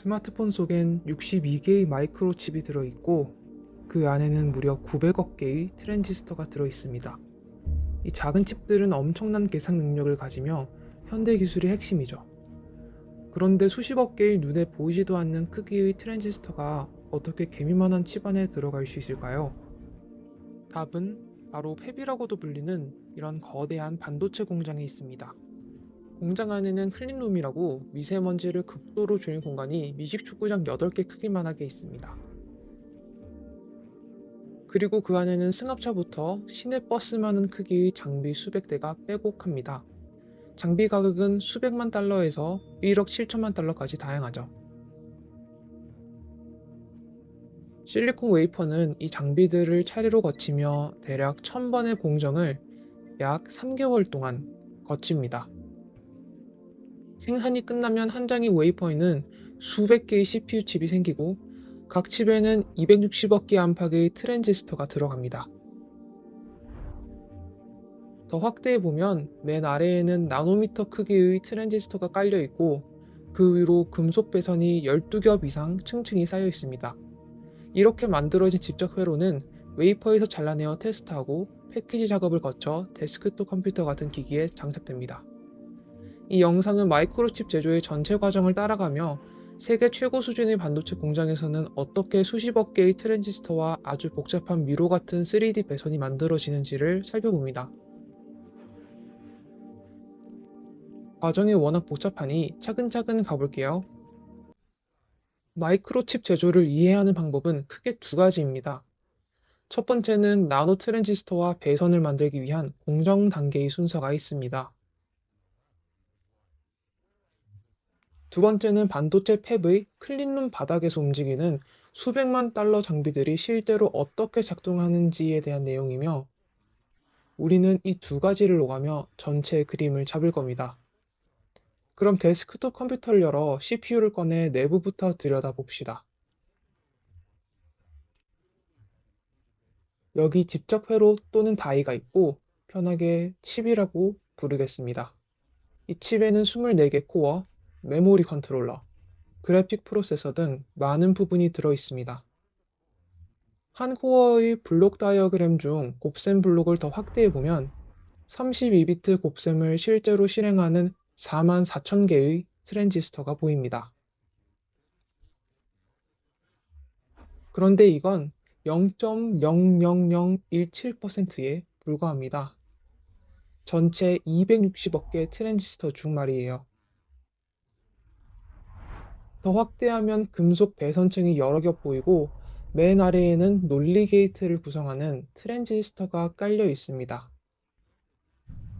스마트폰 속엔 62개의 마이크로칩이 들어있고 그 안에는 무려 900억 개의 트랜지스터가 들어있습니다. 이 작은 칩들은 엄청난 계산 능력을 가지며 현대 기술의 핵심이죠. 그런데 수십억 개의 눈에 보이지도 않는 크기의 트랜지스터가 어떻게 개미만한 칩 안에 들어갈 수 있을까요? 답은 바로 팹이라고도 불리는 이런 거대한 반도체 공장에 있습니다. 공장 안에는 클린룸이라고 미세먼지를 극도로 줄인 공간이 미식축구장 8개 크기만 하게 있습니다. 그리고 그 안에는 승합차부터 시내버스만한 크기의 장비 수백 대가 빼곡합니다. 장비 가격은 수백만 달러에서 1억 7천만 달러까지 다양하죠. 실리콘 웨이퍼는 이 장비들을 차례로 거치며 대략 1000번의 공정을 약 3개월 동안 거칩니다. 생산이 끝나면 한 장의 웨이퍼에는 수백 개의 CPU 칩이 생기고 각 칩에는 260억 개 안팎의 트랜지스터가 들어갑니다. 더 확대해 보면 맨 아래에는 나노미터 크기의 트랜지스터가 깔려 있고 그 위로 금속 배선이 12겹 이상 층층이 쌓여 있습니다. 이렇게 만들어진 집적 회로는 웨이퍼에서 잘라내어 테스트하고 패키지 작업을 거쳐 데스크톱 컴퓨터 같은 기기에 장착됩니다. 이 영상은 마이크로칩 제조의 전체 과정을 따라가며 세계 최고 수준의 반도체 공장에서는 어떻게 수십억 개의 트랜지스터와 아주 복잡한 미로 같은 3D 배선이 만들어지는지를 살펴봅니다. 과정이 워낙 복잡하니 차근차근 가볼게요. 마이크로칩 제조를 이해하는 방법은 크게 두 가지입니다. 첫 번째는 나노 트랜지스터와 배선을 만들기 위한 공정 단계의 순서가 있습니다. 두 번째는 반도체 팹의 클린룸 바닥에서 움직이는 수백만 달러 장비들이 실제로 어떻게 작동하는지에 대한 내용이며 우리는 이 두 가지를 오가며 전체 그림을 잡을 겁니다. 그럼 데스크톱 컴퓨터를 열어 CPU를 꺼내 내부부터 들여다봅시다. 여기 직접 회로 또는 다이가 있고 편하게 칩이라고 부르겠습니다. 이 칩에는 24개 코어, 메모리 컨트롤러, 그래픽 프로세서 등 많은 부분이 들어 있습니다. 한 코어의 블록 다이어그램 중 곱셈 블록을 더 확대해 보면 32비트 곱셈을 실제로 실행하는 4만 4천 개의 트랜지스터가 보입니다. 그런데 이건 0.00017%에 불과합니다. 전체 260억 개 트랜지스터 중 말이에요. 더 확대하면 금속 배선층이 여러 겹 보이고 맨 아래에는 논리 게이트를 구성하는 트랜지스터가 깔려 있습니다.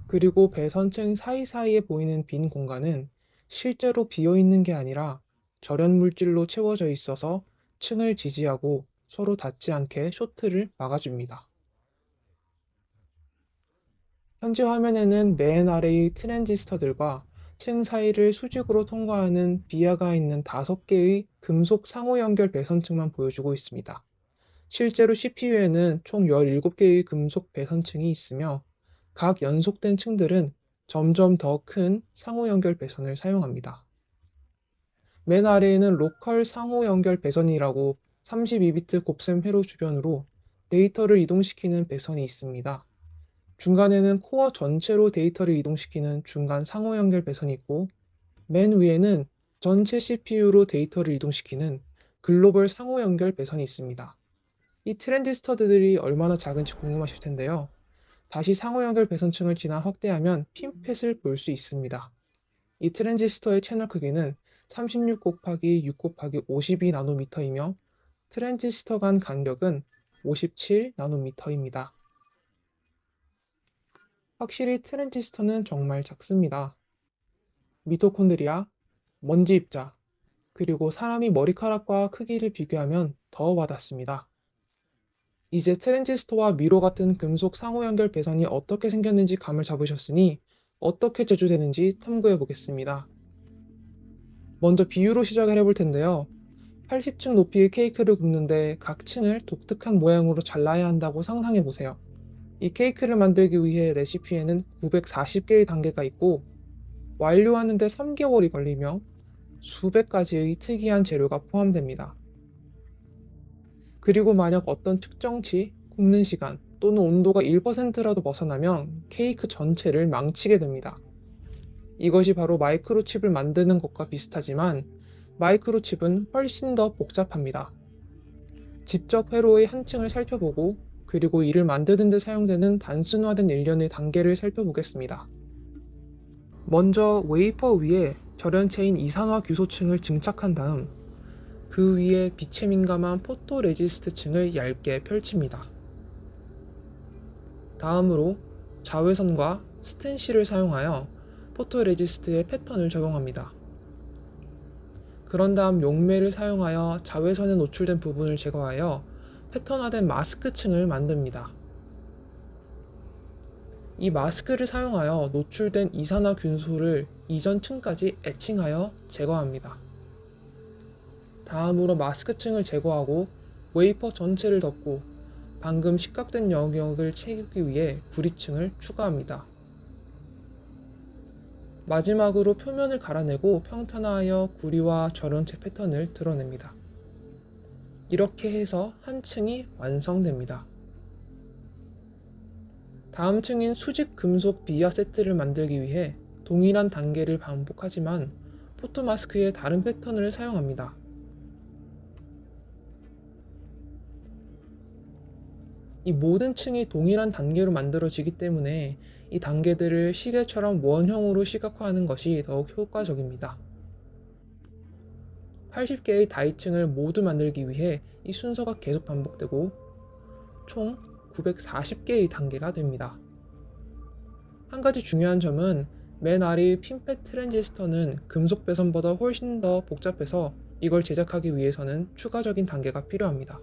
그리고 배선층 사이사이에 보이는 빈 공간은 실제로 비어 있는 게 아니라 절연 물질로 채워져 있어서 층을 지지하고 서로 닿지 않게 쇼트를 막아줍니다. 현재 화면에는 맨 아래의 트랜지스터들과 층 사이를 수직으로 통과하는 비아가 있는 5개의 금속 상호 연결 배선층만 보여주고 있습니다. 실제로 CPU에는 총 17개의 금속 배선층이 있으며 각 연속된 층들은 점점 더 큰 상호 연결 배선을 사용합니다. 맨 아래에는 로컬 상호 연결 배선이라고 32비트 곱셈 회로 주변으로 데이터를 이동시키는 배선이 있습니다. 중간에는 코어 전체로 데이터를 이동시키는 중간 상호 연결 배선이 있고 맨 위에는 전체 CPU로 데이터를 이동시키는 글로벌 상호 연결 배선이 있습니다. 이 트랜지스터들이 얼마나 작은지 궁금하실 텐데요. 다시 상호 연결 배선층을 지나 확대하면 핀펫을 볼 수 있습니다. 이 트랜지스터의 채널 크기는 36 곱하기 6 곱하기 52 나노미터이며 트랜지스터 간 간격은 57 나노미터입니다. 확실히 트랜지스터는 정말 작습니다. 미토콘드리아, 먼지 입자, 그리고 사람이 머리카락과 크기를 비교하면 더 와닿습니다. 이제 트랜지스터와 미로 같은 금속 상호 연결 배선이 어떻게 생겼는지 감을 잡으셨으니 어떻게 제조되는지 탐구해 보겠습니다. 먼저 비유로 시작을 해볼 텐데요. 80층 높이의 케이크를 굽는데 각 층을 독특한 모양으로 잘라야 한다고 상상해 보세요. 이 케이크를 만들기 위해 레시피에는 940개의 단계가 있고 완료하는데 3개월이 걸리며 수백 가지의 특이한 재료가 포함됩니다. 그리고 만약 어떤 특정치, 굽는 시간 또는 온도가 1%라도 벗어나면 케이크 전체를 망치게 됩니다. 이것이 바로 마이크로칩을 만드는 것과 비슷하지만 마이크로칩은 훨씬 더 복잡합니다. 직접 회로의 한 층을 살펴보고 그리고 이를 만드는 데 사용되는 단순화된 일련의 단계를 살펴보겠습니다. 먼저 웨이퍼 위에 절연체인 이산화 규소층을 증착한 다음 그 위에 빛에 민감한 포토레지스트 층을 얇게 펼칩니다. 다음으로 자외선과 스텐실을 사용하여 포토레지스트의 패턴을 적용합니다. 그런 다음 용매를 사용하여 자외선에 노출된 부분을 제거하여 패턴화된 마스크층을 만듭니다. 이 마스크를 사용하여 노출된 이산화균소를 이전 층까지 애칭하여 제거합니다. 다음으로 마스크층을 제거하고 웨이퍼 전체를 덮고 방금 식각된 영역을 채우기 위해 구리층을 추가합니다. 마지막으로 표면을 갈아내고 평탄화하여 구리와 절연체 패턴을 드러냅니다. 이렇게 해서 한 층이 완성됩니다. 다음 층인 수직 금속 비아 세트를 만들기 위해 동일한 단계를 반복하지만 포토마스크의 다른 패턴을 사용합니다. 이 모든 층이 동일한 단계로 만들어지기 때문에 이 단계들을 시계처럼 원형으로 시각화하는 것이 더욱 효과적입니다. 80개의 다이층을 모두 만들기 위해 이 순서가 계속 반복되고 총 940개의 단계가 됩니다. 한 가지 중요한 점은 맨 아래 핀펫 트랜지스터는 금속 배선보다 훨씬 더 복잡해서 이걸 제작하기 위해서는 추가적인 단계가 필요합니다.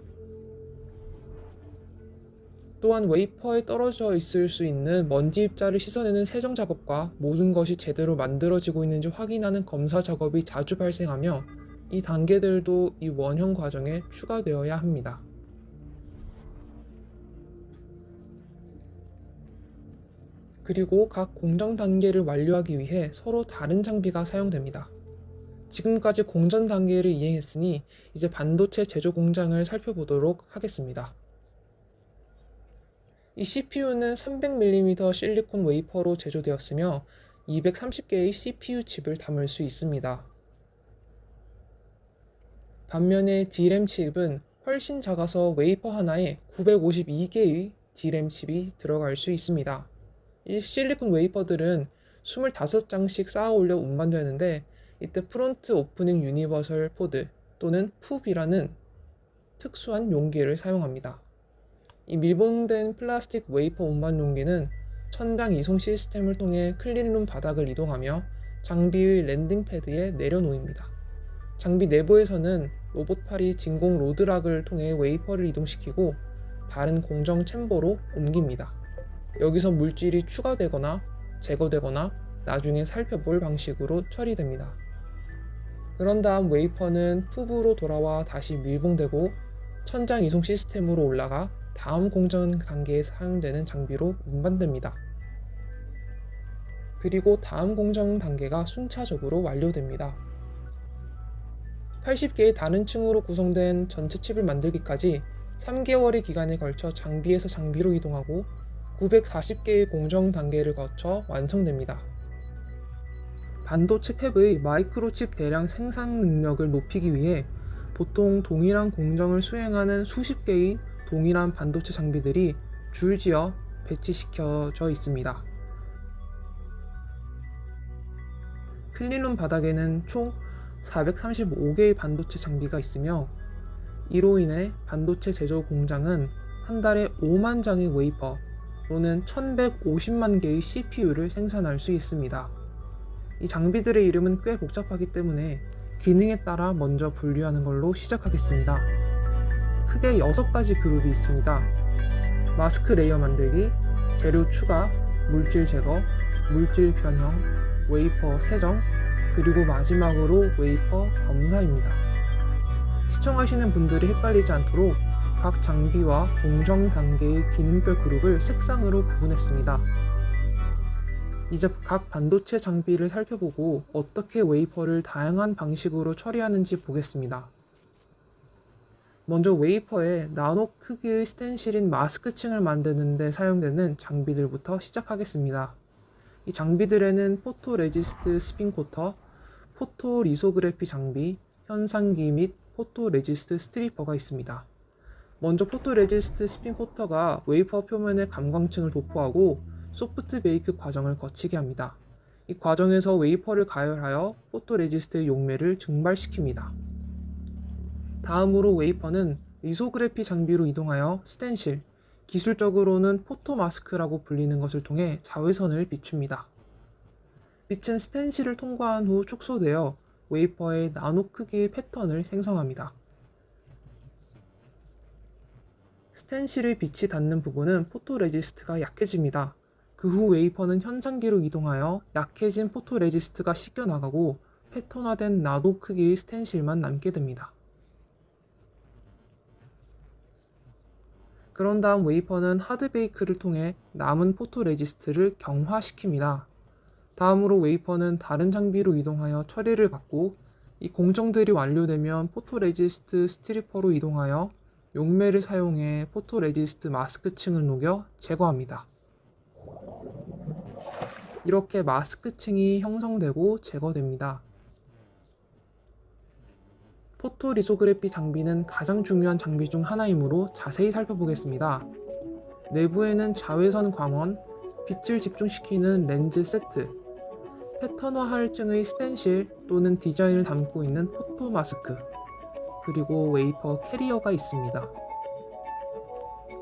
또한 웨이퍼에 떨어져 있을 수 있는 먼지 입자를 씻어내는 세정 작업과 모든 것이 제대로 만들어지고 있는지 확인하는 검사 작업이 자주 발생하며 이 단계들도 이 원형 과정에 추가되어야 합니다. 그리고 각 공정 단계를 완료하기 위해 서로 다른 장비가 사용됩니다. 지금까지 공전 단계를 이행했으니 이제 반도체 제조 공장을 살펴보도록 하겠습니다. 이 CPU는 300mm 실리콘 웨이퍼로 제조되었으며 230개의 CPU 칩을 담을 수 있습니다. 반면에 D램 칩은 훨씬 작아서 웨이퍼 하나에 952개의 D램 칩이 들어갈 수 있습니다. 이 실리콘 웨이퍼들은 25장씩 쌓아 올려 운반되는데 이때 프론트 오프닝 유니버설 포드 또는 푸비라는 특수한 용기를 사용합니다. 이 밀봉된 플라스틱 웨이퍼 운반 용기는 천장 이송 시스템을 통해 클린룸 바닥을 이동하며 장비의 랜딩 패드에 내려놓입니다. 장비 내부에서는 로봇팔이 진공 로드락을 통해 웨이퍼를 이동시키고 다른 공정 챔버로 옮깁니다. 여기서 물질이 추가되거나 제거되거나 나중에 살펴볼 방식으로 처리됩니다. 그런 다음 웨이퍼는 푸브로 돌아와 다시 밀봉되고 천장 이송 시스템으로 올라가 다음 공정 단계에 사용되는 장비로 운반됩니다. 그리고 다음 공정 단계가 순차적으로 완료됩니다. 80개의 다른 층으로 구성된 전체 칩을 만들기까지 3개월의 기간에 걸쳐 장비에서 장비로 이동하고 940개의 공정 단계를 거쳐 완성됩니다. 반도체 팹의 마이크로칩 대량 생산 능력을 높이기 위해 보통 동일한 공정을 수행하는 수십 개의 동일한 반도체 장비들이 줄지어 배치시켜져 있습니다. 클린룸 바닥에는 총 435개의 반도체 장비가 있으며 이로 인해 반도체 제조 공장은 한 달에 5만 장의 웨이퍼 또는 1150만 개의 CPU를 생산할 수 있습니다. 이 장비들의 이름은 꽤 복잡하기 때문에 기능에 따라 먼저 분류하는 걸로 시작하겠습니다. 크게 6가지 그룹이 있습니다. 마스크 레이어 만들기, 재료 추가, 물질 제거, 물질 변형, 웨이퍼 세정, 그리고 마지막으로 웨이퍼 검사입니다. 시청하시는 분들이 헷갈리지 않도록 각 장비와 공정 단계의 기능별 그룹을 색상으로 구분했습니다. 이제 각 반도체 장비를 살펴보고 어떻게 웨이퍼를 다양한 방식으로 처리하는지 보겠습니다. 먼저 웨이퍼에 나노 크기의 스텐실인 마스크층을 만드는 데 사용되는 장비들부터 시작하겠습니다. 이 장비들에는 포토 레지스트 스핀 코터, 포토 리소그래피 장비, 현상기 및 포토 레지스트 스트리퍼가 있습니다. 먼저 포토 레지스트 스핀 코터가 웨이퍼 표면의 감광층을 도포하고 소프트 베이크 과정을 거치게 합니다. 이 과정에서 웨이퍼를 가열하여 포토 레지스트의 용매를 증발시킵니다. 다음으로 웨이퍼는 리소그래피 장비로 이동하여 스텐실, 기술적으로는 포토 마스크라고 불리는 것을 통해 자외선을 비춥니다. 빛은 스텐실을 통과한 후 축소되어 웨이퍼의 나노 크기의 패턴을 생성합니다. 스텐실의 빛이 닿는 부분은 포토레지스트가 약해집니다. 그 후 웨이퍼는 현상기로 이동하여 약해진 포토레지스트가 씻겨나가고 패턴화된 나노 크기의 스텐실만 남게 됩니다. 그런 다음 웨이퍼는 하드베이크를 통해 남은 포토레지스트를 경화시킵니다. 다음으로 웨이퍼는 다른 장비로 이동하여 처리를 받고 이 공정들이 완료되면 포토레지스트 스트리퍼로 이동하여 용매를 사용해 포토레지스트 마스크층을 녹여 제거합니다. 이렇게 마스크층이 형성되고 제거됩니다. 포토 리소그래피 장비는 가장 중요한 장비 중 하나이므로 자세히 살펴보겠습니다. 내부에는 자외선 광원, 빛을 집중시키는 렌즈 세트, 패턴화 할증의 스텐실 또는 디자인을 담고 있는 포토 마스크, 그리고 웨이퍼 캐리어가 있습니다.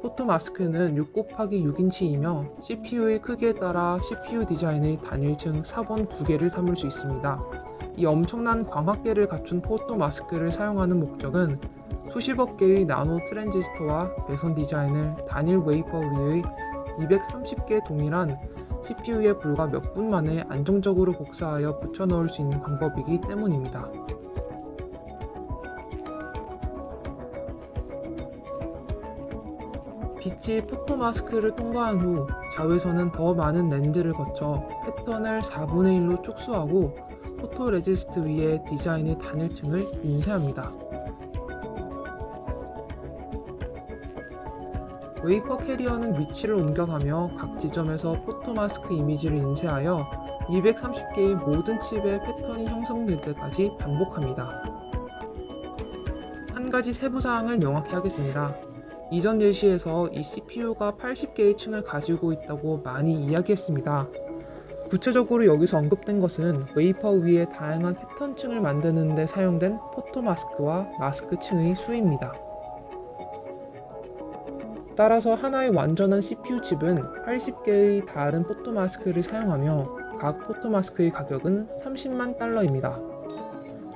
포토 마스크는 6 곱하기 6인치이며 CPU의 크기에 따라 CPU 디자인의 단일층 4번 2개를 담을 수 있습니다. 이 엄청난 광학계를 갖춘 포토 마스크를 사용하는 목적은 수십억 개의 나노 트랜지스터와 배선 디자인을 단일 웨이퍼 위의 230개 동일한 CPU에 불과 몇 분 만에 안정적으로 복사하여 붙여 넣을 수 있는 방법이기 때문입니다. 빛이 포토 마스크를 통과한 후 자외선은 더 많은 렌즈를 거쳐 패턴을 4분의 1로 축소하고 포토 레지스트 위에 디자인의 단일층을 인쇄합니다. 웨이퍼 캐리어는 위치를 옮겨가며 각 지점에서 포토 마스크 이미지를 인쇄하여 230개의 모든 칩의 패턴이 형성될 때까지 반복합니다. 한 가지 세부 사항을 명확히 하겠습니다. 이전 예시에서 이 CPU가 80개의 층을 가지고 있다고 많이 이야기했습니다. 구체적으로 여기서 언급된 것은 웨이퍼 위에 다양한 패턴층을 만드는 데 사용된 포토 마스크와 마스크 층의 수입니다. 따라서 하나의 완전한 CPU 칩은 80개의 다른 포토 마스크를 사용하며 각 포토 마스크의 가격은 30만 달러입니다.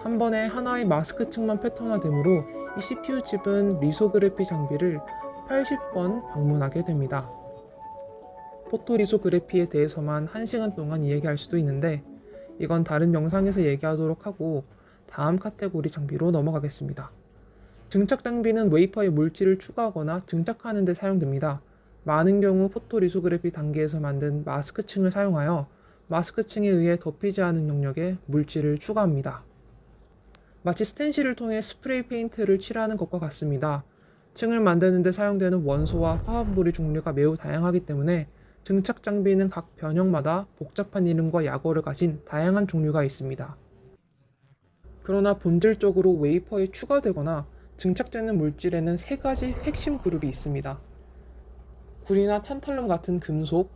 한 번에 하나의 마스크 층만 패턴화되므로 이 CPU 칩은 리소그래피 장비를 80번 방문하게 됩니다. 포토리소그래피에 대해서만 1시간 동안 이야기할 수도 있는데 이건 다른 영상에서 얘기하도록 하고 다음 카테고리 장비로 넘어가겠습니다. 증착 장비는 웨이퍼에 물질을 추가하거나 증착하는 데 사용됩니다. 많은 경우 포토리소그래피 단계에서 만든 마스크층을 사용하여 마스크층에 의해 덮이지 않은 영역에 물질을 추가합니다. 마치 스텐실을 통해 스프레이 페인트를 칠하는 것과 같습니다. 층을 만드는 데 사용되는 원소와 화합물의 종류가 매우 다양하기 때문에 증착 장비는 각 변형마다 복잡한 이름과 약어를 가진 다양한 종류가 있습니다. 그러나 본질적으로 웨이퍼에 추가되거나 증착되는 물질에는 세 가지 핵심 그룹이 있습니다. 구리나 탄탈륨 같은 금속,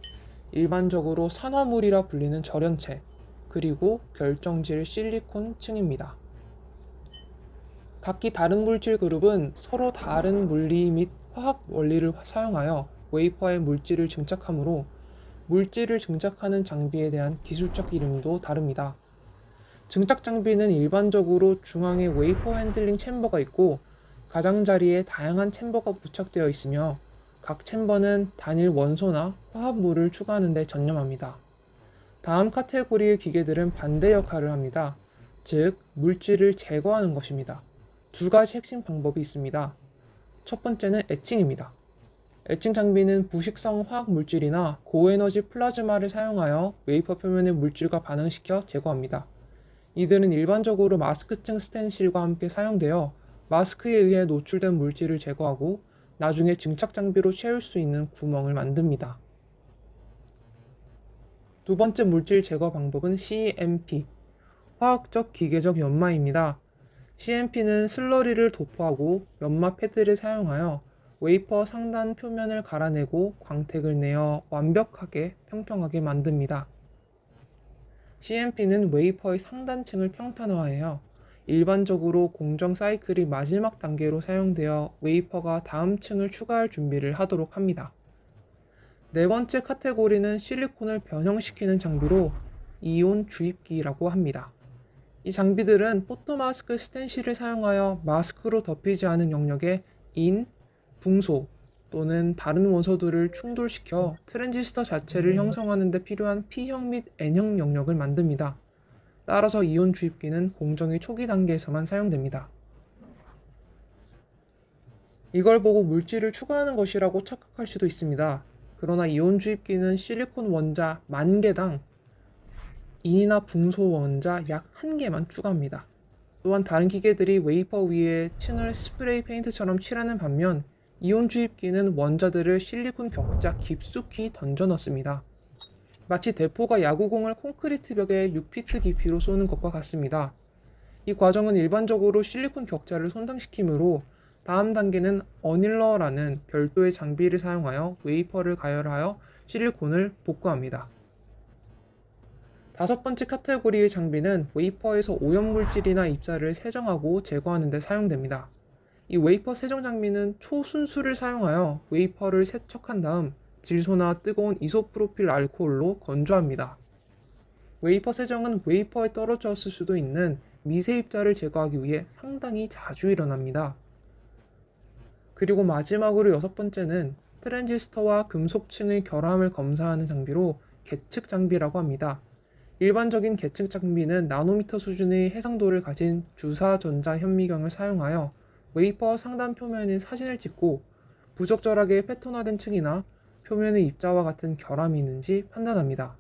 일반적으로 산화물이라 불리는 절연체, 그리고 결정질 실리콘 층입니다. 각기 다른 물질 그룹은 서로 다른 물리 및 화학 원리를 사용하여 웨이퍼에 물질을 증착하므로 물질을 증착하는 장비에 대한 기술적 이름도 다릅니다. 증착 장비는 일반적으로 중앙에 웨이퍼 핸들링 챔버가 있고 가장자리에 다양한 챔버가 부착되어 있으며 각 챔버는 단일 원소나 화합물을 추가하는 데 전념합니다. 다음 카테고리의 기계들은 반대 역할을 합니다. 즉, 물질을 제거하는 것입니다. 두 가지 핵심 방법이 있습니다. 첫 번째는 에칭입니다. 에칭 장비는 부식성 화학 물질이나 고에너지 플라즈마를 사용하여 웨이퍼 표면의 물질과 반응시켜 제거합니다. 이들은 일반적으로 마스크층 스텐실과 함께 사용되어 마스크에 의해 노출된 물질을 제거하고 나중에 증착 장비로 채울 수 있는 구멍을 만듭니다. 두 번째 물질 제거 방법은 CMP, 화학적 기계적 연마입니다. CMP는 슬러리를 도포하고 연마 패드를 사용하여 웨이퍼 상단 표면을 갈아내고 광택을 내어 완벽하게 평평하게 만듭니다. CMP는 웨이퍼의 상단층을 평탄화해요. 일반적으로 공정 사이클이 마지막 단계로 사용되어 웨이퍼가 다음 층을 추가할 준비를 하도록 합니다. 네 번째 카테고리는 실리콘을 변형시키는 장비로 이온 주입기라고 합니다. 이 장비들은 포토마스크 스텐실을 사용하여 마스크로 덮이지 않은 영역에 인, 붕소 또는 다른 원소들을 충돌시켜 트랜지스터 자체를 형성하는 데 필요한 P형 및 N형 영역을 만듭니다. 따라서 이온 주입기는 공정의 초기 단계에서만 사용됩니다. 이걸 보고 물질을 추가하는 것이라고 착각할 수도 있습니다. 그러나 이온 주입기는 실리콘 원자 만 개당 인이나 붕소 원자 약 한 개만 추가합니다. 또한 다른 기계들이 웨이퍼 위에 층을 스프레이 페인트처럼 칠하는 반면 이온 주입기는 원자들을 실리콘 격자 깊숙이 던져 넣습니다. 마치 대포가 야구공을 콘크리트 벽에 6피트 깊이로 쏘는 것과 같습니다. 이 과정은 일반적으로 실리콘 격자를 손상시키므로 다음 단계는 어닐러라는 별도의 장비를 사용하여 웨이퍼를 가열하여 실리콘을 복구합니다. 다섯 번째 카테고리의 장비는 웨이퍼에서 오염물질이나 입자를 세정하고 제거하는 데 사용됩니다. 이 웨이퍼 세정 장비는 초순수를 사용하여 웨이퍼를 세척한 다음 질소나 뜨거운 이소프로필 알코올로 건조합니다. 웨이퍼 세정은 웨이퍼에 떨어졌을 수도 있는 미세 입자를 제거하기 위해 상당히 자주 일어납니다. 그리고 마지막으로 여섯 번째는 트랜지스터와 금속층의 결함을 검사하는 장비로 계측 장비라고 합니다. 일반적인 계측 장비는 나노미터 수준의 해상도를 가진 주사 전자 현미경을 사용하여 웨이퍼 상단 표면의 사진을 찍고 부적절하게 패턴화된 층이나 표면의 입자와 같은 결함이 있는지 판단합니다.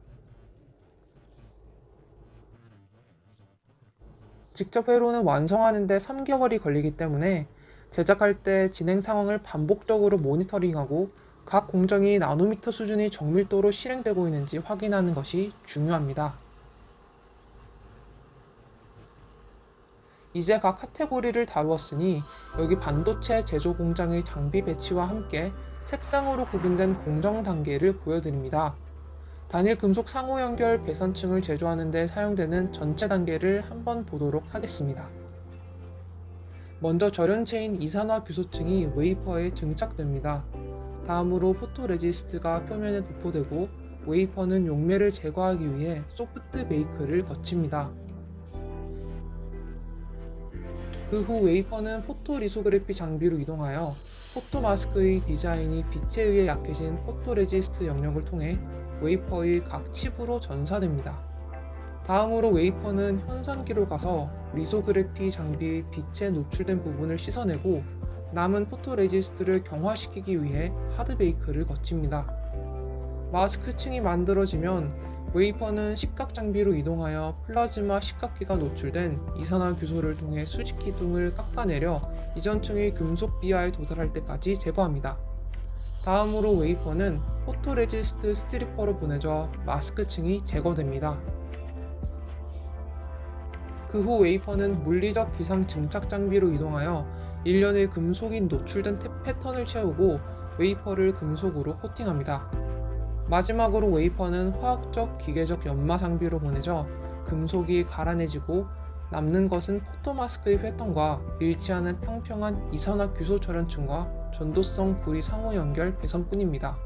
직접 회로는 완성하는 데 3개월이 걸리기 때문에 제작할 때 진행 상황을 반복적으로 모니터링하고 각 공정이 나노미터 수준의 정밀도로 실행되고 있는지 확인하는 것이 중요합니다. 이제 각 카테고리를 다루었으니 여기 반도체 제조 공장의 장비 배치와 함께 색상으로 구분된 공정 단계를 보여드립니다. 단일 금속 상호 연결 배선층을 제조하는 데 사용되는 전체 단계를 한번 보도록 하겠습니다. 먼저 절연체인 이산화 규소층이 웨이퍼에 증착됩니다. 다음으로 포토레지스트가 표면에 도포되고 웨이퍼는 용매를 제거하기 위해 소프트 베이크를 거칩니다. 그 후 웨이퍼는 포토 리소그래피 장비로 이동하여 포토 마스크의 디자인이 빛에 의해 약해진 포토레지스트 영역을 통해 웨이퍼의 각 칩으로 전사됩니다. 다음으로 웨이퍼는 현상기로 가서 리소그래피 장비의 빛에 노출된 부분을 씻어내고 남은 포토레지스트를 경화시키기 위해 하드베이크를 거칩니다. 마스크층이 만들어지면 웨이퍼는 식각 장비로 이동하여 플라즈마 식각기가 노출된 이산화 규소를 통해 수직 기둥을 깎아내려 이전 층의 금속 비하에 도달할 때까지 제거합니다. 다음으로 웨이퍼는 포토레지스트 스트리퍼로 보내져 마스크층이 제거됩니다. 그 후 웨이퍼는 물리적 기상 증착 장비로 이동하여 일련의 금속이 노출된 패턴을 채우고 웨이퍼를 금속으로 코팅합니다. 마지막으로 웨이퍼는 화학적 기계적 연마 장비로 보내져 금속이 갈아내지고 남는 것은 포토마스크의 패턴과 일치하는 평평한 이산화 규소 절연층과 전도성 불이 상호 연결 배선뿐입니다.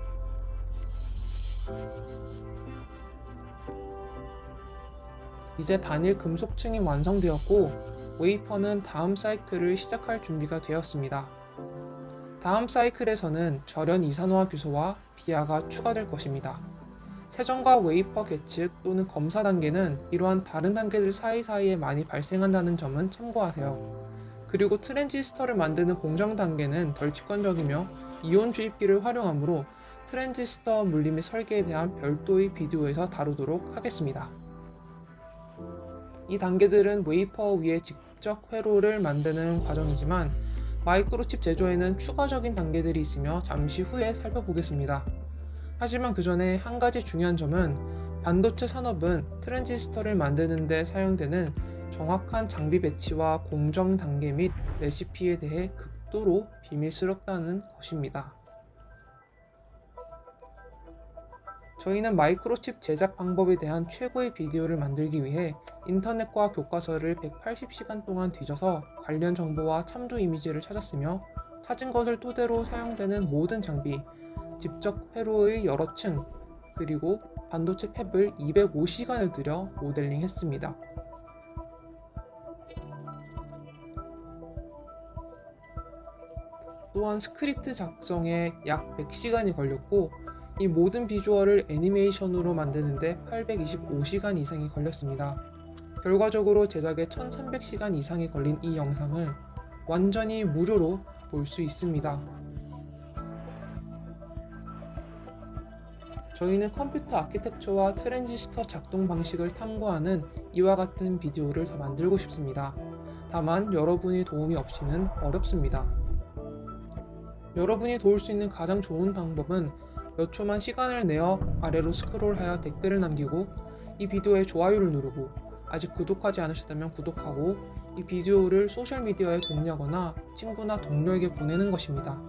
이제 단일 금속층이 완성되었고 웨이퍼는 다음 사이클을 시작할 준비가 되었습니다. 다음 사이클에서는 절연 이산화 규소와 비아가 추가될 것입니다. 세정과 웨이퍼 계측 또는 검사 단계는 이러한 다른 단계들 사이사이에 많이 발생한다는 점은 참고하세요. 그리고 트랜지스터를 만드는 공정 단계는 덜 직관적이며 이온 주입기를 활용하므로 트랜지스터 물리 및 설계에 대한 별도의 비디오에서 다루도록 하겠습니다. 이 단계들은 웨이퍼 위에 직접 회로를 만드는 과정이지만 마이크로칩 제조에는 추가적인 단계들이 있으며 잠시 후에 살펴보겠습니다. 하지만 그 전에 한 가지 중요한 점은 반도체 산업은 트랜지스터를 만드는 데 사용되는 정확한 장비 배치와 공정 단계 및 레시피에 대해 극도로 비밀스럽다는 것입니다. 저희는 마이크로칩 제작 방법에 대한 최고의 비디오를 만들기 위해 인터넷과 교과서를 180시간 동안 뒤져서 관련 정보와 참조 이미지를 찾았으며 찾은 것을 토대로 사용되는 모든 장비, 직접 회로의 여러 층, 그리고 반도체 팹을 205시간을 들여 모델링 했습니다. 또한 스크립트 작성에 약 100시간이 걸렸고 이 모든 비주얼을 애니메이션으로 만드는데 825시간 이상이 걸렸습니다. 결과적으로 제작에 1300시간 이상이 걸린 이 영상을 완전히 무료로 볼 수 있습니다. 저희는 컴퓨터 아키텍처와 트랜지스터 작동 방식을 탐구하는 이와 같은 비디오를 더 만들고 싶습니다. 다만 여러분의 도움이 없이는 어렵습니다. 여러분이 도울 수 있는 가장 좋은 방법은 몇 초만 시간을 내어 아래로 스크롤하여 댓글을 남기고 이 비디오에 좋아요를 누르고 아직 구독하지 않으셨다면 구독하고 이 비디오를 소셜미디어에 공유하거나 친구나 동료에게 보내는 것입니다.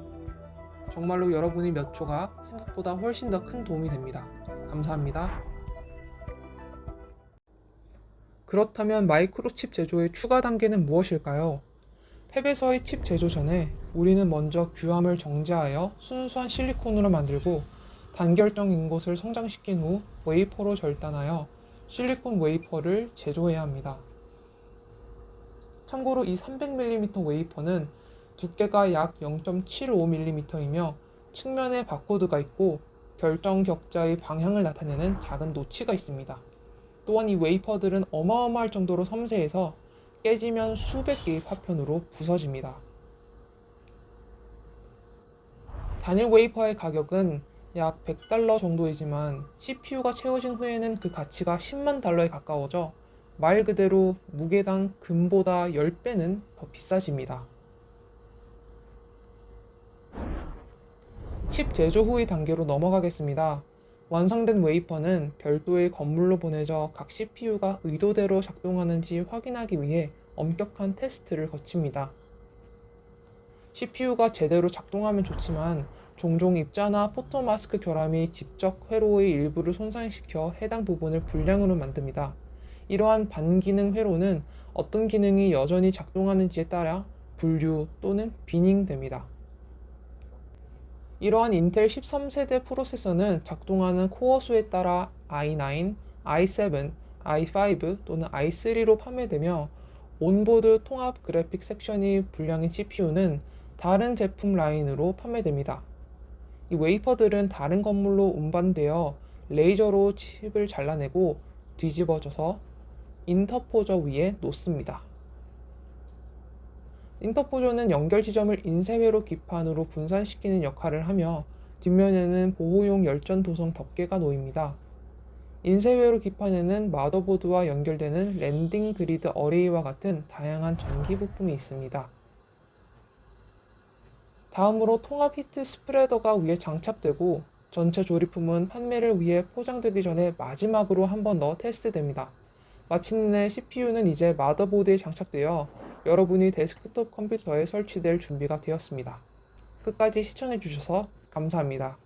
정말로 여러분의 몇 초가 생각보다 훨씬 더 큰 도움이 됩니다. 감사합니다. 그렇다면 마이크로칩 제조의 추가 단계는 무엇일까요? 팹에서의 칩 제조 전에 우리는 먼저 규함을 정제하여 순수한 실리콘으로 만들고 단결정인 곳을 성장시킨 후 웨이퍼로 절단하여 실리콘 웨이퍼를 제조해야 합니다. 참고로 이 300mm 웨이퍼는 두께가 약 0.75mm이며 측면에 바코드가 있고 결정 격자의 방향을 나타내는 작은 노치가 있습니다. 또한 이 웨이퍼들은 어마어마할 정도로 섬세해서 깨지면 수백 개의 파편으로 부서집니다. 단일 웨이퍼의 가격은 약 100달러 정도이지만 CPU가 채워진 후에는 그 가치가 10만 달러에 가까워져 말 그대로 무게당 금보다 10배는 더 비싸집니다. 칩 제조 후의 단계로 넘어가겠습니다. 완성된 웨이퍼는 별도의 건물로 보내져 각 CPU가 의도대로 작동하는지 확인하기 위해 엄격한 테스트를 거칩니다. CPU가 제대로 작동하면 좋지만 종종 입자나 포토마스크 결함이 직접 회로의 일부를 손상시켜 해당 부분을 불량으로 만듭니다. 이러한 반기능 회로는 어떤 기능이 여전히 작동하는지에 따라 분류 또는 비닝됩니다. 이러한 인텔 13세대 프로세서는 작동하는 코어 수에 따라 i9, i7, i5 또는 i3로 판매되며 온보드 통합 그래픽 섹션이 불량인 CPU는 다른 제품 라인으로 판매됩니다. 이 웨이퍼들은 다른 건물로 운반되어 레이저로 칩을 잘라내고 뒤집어져서 인터포저 위에 놓습니다. 인터포저는 연결 지점을 인쇄회로 기판으로 분산시키는 역할을 하며 뒷면에는 보호용 열전 도성 덮개가 놓입니다. 인쇄회로 기판에는 마더보드와 연결되는 랜딩 그리드 어레이와 같은 다양한 전기 부품이 있습니다. 다음으로 통합 히트 스프레더가 위에 장착되고 전체 조립품은 판매를 위해 포장되기 전에 마지막으로 한 번 더 테스트됩니다. 마침내 CPU는 이제 마더보드에 장착되어 여러분이 데스크톱 컴퓨터에 설치될 준비가 되었습니다. 끝까지 시청해주셔서 감사합니다.